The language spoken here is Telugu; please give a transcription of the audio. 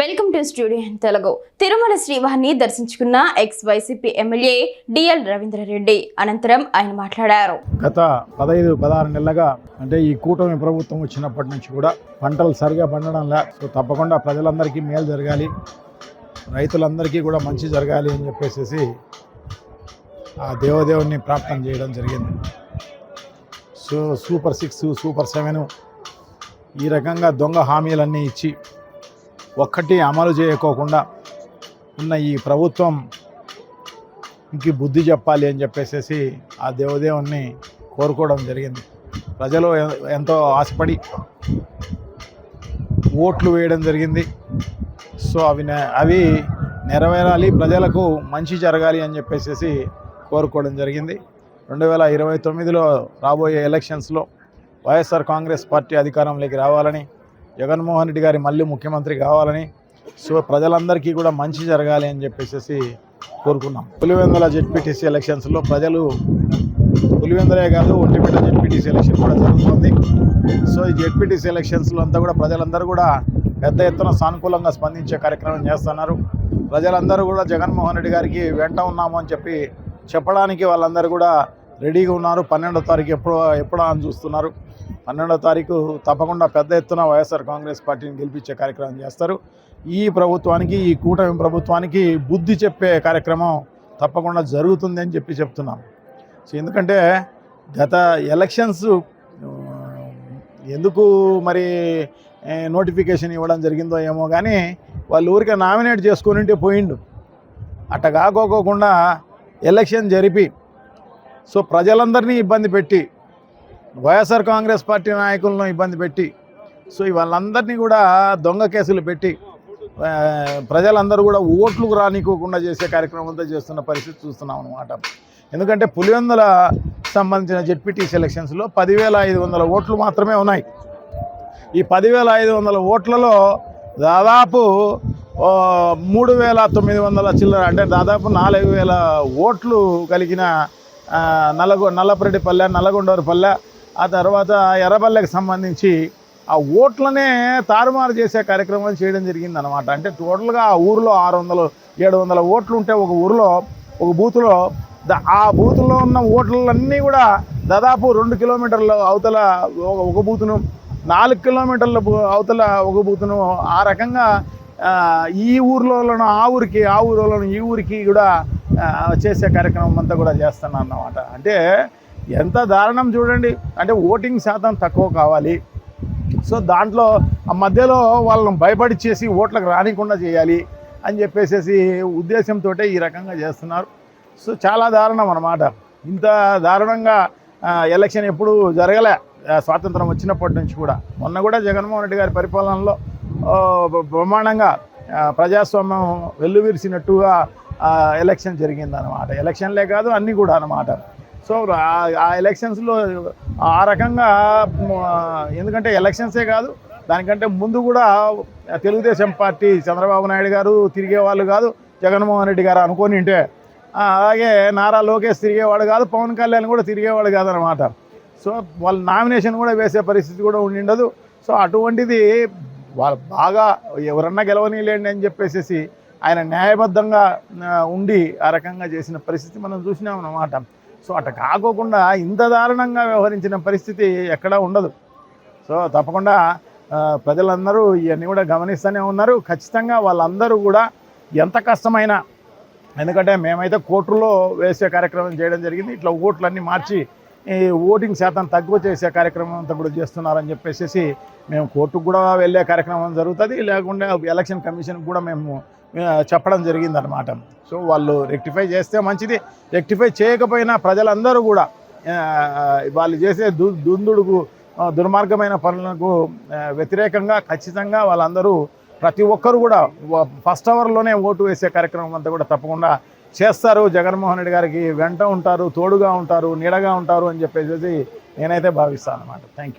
Welcome to studio Telugu. Tirumala శ్రీవారిని దర్శించుకున్న ex YCP MLA DL Ravindra Reddy అనంతరం ఆయన మాట్లాడారు. గత పదహైదు పదహారు నెలలుగా అంటే ఈ కూటమి ప్రభుత్వం వచ్చినప్పటి నుంచి కూడా పంటలు సరిగా పండడం లే. సో తప్పకుండా ప్రజలందరికీ మేలు జరగాలి. రైతులందరికీ కూడా మంచి జరగాలి అని చెప్పేసి ఆ దేవదేవుని ప్రార్థన చేయడం జరిగింది. So super six super seven ఈ రకంగా దొంగ హామీలన్నీ ఇచ్చి ఒక్కటి అమలు చేయకోకుండా ఉన్న ఈ ప్రభుత్వం ఇంక బుద్ధి చెప్పాలి అని చెప్పేసి ఆ దేవదేవుణ్ణి కోరుకోవడం జరిగింది. ప్రజలు ఎ- ఎంతో ఆశపడి ఓట్లు వేయడం జరిగింది. సో అవి అవి నెరవేరాలి ప్రజలకు మంచి జరగాలి అని చెప్పేసి కోరుకోవడం జరిగింది. రెండు వేల ఇరవై తొమ్మిదిలో రాబోయే ఎలక్షన్స్లో వైఎస్ఆర్ కాంగ్రెస్ పార్టీ అధికారంలోకి రావాలని జగన్మోహన్ రెడ్డి గారి మళ్ళీ ముఖ్యమంత్రి కావాలని సో ప్రజలందరికీ కూడా మంచి జరగాలి అని చెప్పేసి కోరుకున్నాం. పులివెందుల జెడ్పీటీసీ ఎలక్షన్స్లో ప్రజలు పులివెందులే కాదు ఒంటిపేట జెడ్పీటీసీ ఎలక్షన్ కూడా జరుగుతుంది. సో ఈ జెడ్పీటీసీ ఎలక్షన్స్లో అంతా కూడా ప్రజలందరూ కూడా పెద్ద ఎత్తున సానుకూలంగా స్పందించే కార్యక్రమం చేస్తున్నారు. ప్రజలందరూ కూడా జగన్మోహన్ రెడ్డి గారికి వెంట ఉన్నాము అని చెప్పి చెప్పడానికి వాళ్ళందరూ కూడా రెడీగా ఉన్నారు. పన్నెండో తారీఖు ఎప్పుడు ఎప్పుడా అని చూస్తున్నారు. పన్నెండో తారీఖు తప్పకుండా పెద్ద ఎత్తున వైఎస్ఆర్ కాంగ్రెస్ పార్టీని గెలిపించే కార్యక్రమం చేస్తారు. ఈ ప్రభుత్వానికి ఈ కూటమి ప్రభుత్వానికి బుద్ధి చెప్పే కార్యక్రమం తప్పకుండా జరుగుతుంది అని చెప్పి చెప్తున్నాం. సో ఎందుకంటే గత ఎలక్షన్స్ ఎందుకు మరి నోటిఫికేషన్ ఇవ్వడం జరిగిందో ఏమో కానీ వాళ్ళు ఊరికే నామినేట్ చేసుకునింటే పోయిండు. అట్ట కాకోకుండా ఎలక్షన్ జరిపి సో ప్రజలందరినీ ఇబ్బంది పెట్టి వైఎస్ఆర్ కాంగ్రెస్ పార్టీ నాయకులను ఇబ్బంది పెట్టి సో వాళ్ళందరినీ కూడా దొంగ కేసులు పెట్టి ప్రజలందరూ కూడా ఓట్లు రానికోకుండా చేసే కార్యక్రమం చేస్తున్న పరిస్థితి చూస్తున్నాం అనమాట ఎందుకంటే పులివెందుల సంబంధించిన జెడ్పీటీసీ ఎలక్షన్స్లో పదివేల ఐదు వందల ఓట్లు మాత్రమే ఉన్నాయి. ఈ పదివేల ఐదు వందల ఓట్లలో దాదాపు మూడు వేల తొమ్మిది వందల చిల్లర అంటే దాదాపు నాలుగు వేల ఓట్లు కలిగిన ఆ, నల్లగొ నల్లపరెడ్డిపల్లె నల్లగొండవరిపల్లె ఆ తర్వాత ఎర్రపల్లెకి సంబంధించి ఆ ఓట్లనే తారుమారు చేసే కార్యక్రమం చేయడం జరిగింది అనమాట అంటే టోటల్గా ఆ ఊరిలో ఆరు వందలు ఏడు వందల ఓట్లు ఉంటే ఒక ఊరిలో ఒక బూత్లో ఆ బూత్లో ఉన్న ఓట్లన్నీ కూడా దాదాపు రెండు కిలోమీటర్ల అవతల ఒక- బూతును నాలుగు కిలోమీటర్ల అవతల ఒక బూతును ఆ రకంగా ఈ ఊర్లోనూ ఆ ఊరికి ఆ ఊరిలోనూ ఈ ఊరికి కూడా చేసే కార్యక్రమం అంతా కూడా చేస్తున్నాను అన్నమాట అంటే ఎంత దారుణం చూడండి. అంటే ఓటింగ్ శాతం తక్కువ కావాలి. సో దాంట్లో ఆ మధ్యలో వాళ్ళని భయపడిచ్చేసి ఓట్లకు రానికుండా చేయాలి అని చెప్పేసి ఉద్దేశంతో ఈ రకంగా చేస్తున్నారు. సో చాలా దారుణం అన్నమాట. ఇంత దారుణంగా ఎలక్షన్ ఎప్పుడు జరగలే. స్వాతంత్రం వచ్చినప్పటి నుంచి కూడా. మొన్న కూడా జగన్మోహన్ రెడ్డి గారి పరిపాలనలో బ్రహ్మాండంగా ప్రజాస్వామ్యం వెల్లువిరిసినట్టుగా ఎలక్షన్ జరిగిందనమాట ఎలక్షన్లే కాదు అన్నీ కూడా అనమాట సో ఆ- ఎలక్షన్స్లో ఆ రకంగా ఎందుకంటే ఎలక్షన్సే కాదు దానికంటే ముందు కూడా తెలుగుదేశం పార్టీ చంద్రబాబు నాయుడు గారు తిరిగే వాళ్ళు కాదు జగన్మోహన్ రెడ్డి గారు అనుకొని ఉంటే అలాగే నారా లోకేష్ తిరిగేవాడు కాదు పవన్ కళ్యాణ్ కూడా తిరిగేవాడు కాదనమాట సో వాళ్ళ నామినేషన్ కూడా వేసే పరిస్థితి కూడా ఉండిండదు. సో అటువంటిది వాళ్ళు బాగా ఎవరన్నా గెలవనీలేండి అని చెప్పేసి ఆయన న్యాయబద్ధంగా ఉండి ఆ రకంగా చేసిన పరిస్థితి మనం చూసినాం అన్నమాట సో అట్ట కాకోకుండా ఇంత దారుణంగా వ్యవహరించిన పరిస్థితి ఎక్కడా ఉండదు. సో తప్పకుండా ప్రజలందరూ ఇవన్నీ కూడా గమనిస్తూనే ఉన్నారు. ఖచ్చితంగా వాళ్ళందరూ కూడా ఎంత కష్టమైనా ఎందుకంటే మేమైతే కోర్టులో వేసే కార్యక్రమం చేయడం జరిగింది. ఇట్లా ఓట్లన్నీ మార్చి ఈ ఓటింగ్ శాతం తక్కువ చేసే కార్యక్రమం అంతా కూడా చేస్తున్నారని చెప్పేసి మేము కోర్టుకు కూడా వెళ్ళే కార్యక్రమం జరుగుతుంది. లేకుండా ఎలక్షన్ కమిషన్కి కూడా మేము చెప్పడం జరిగిందనమాట సో వాళ్ళు రెక్టిఫై చేస్తే మంచిది. రెక్టిఫై చేయకపోయినా ప్రజలందరూ కూడా వాళ్ళు చేసే దు దుందుడుకు దుర్మార్గమైన పనులకు వ్యతిరేకంగా ఖచ్చితంగా వాళ్ళందరూ ప్రతి ఒక్కరు కూడా ఫస్ట్ అవర్లోనే ఓటు వేసే కార్యక్రమం అంతా కూడా తప్పకుండా చేస్తారు. జగన్మోహన్ రెడ్డి గారికి వెంట ఉంటారు తోడుగా ఉంటారు నీడగా ఉంటారు అని చెప్పేసి నేనైతే భావిస్తాను అనమాట థ్యాంక్ యూ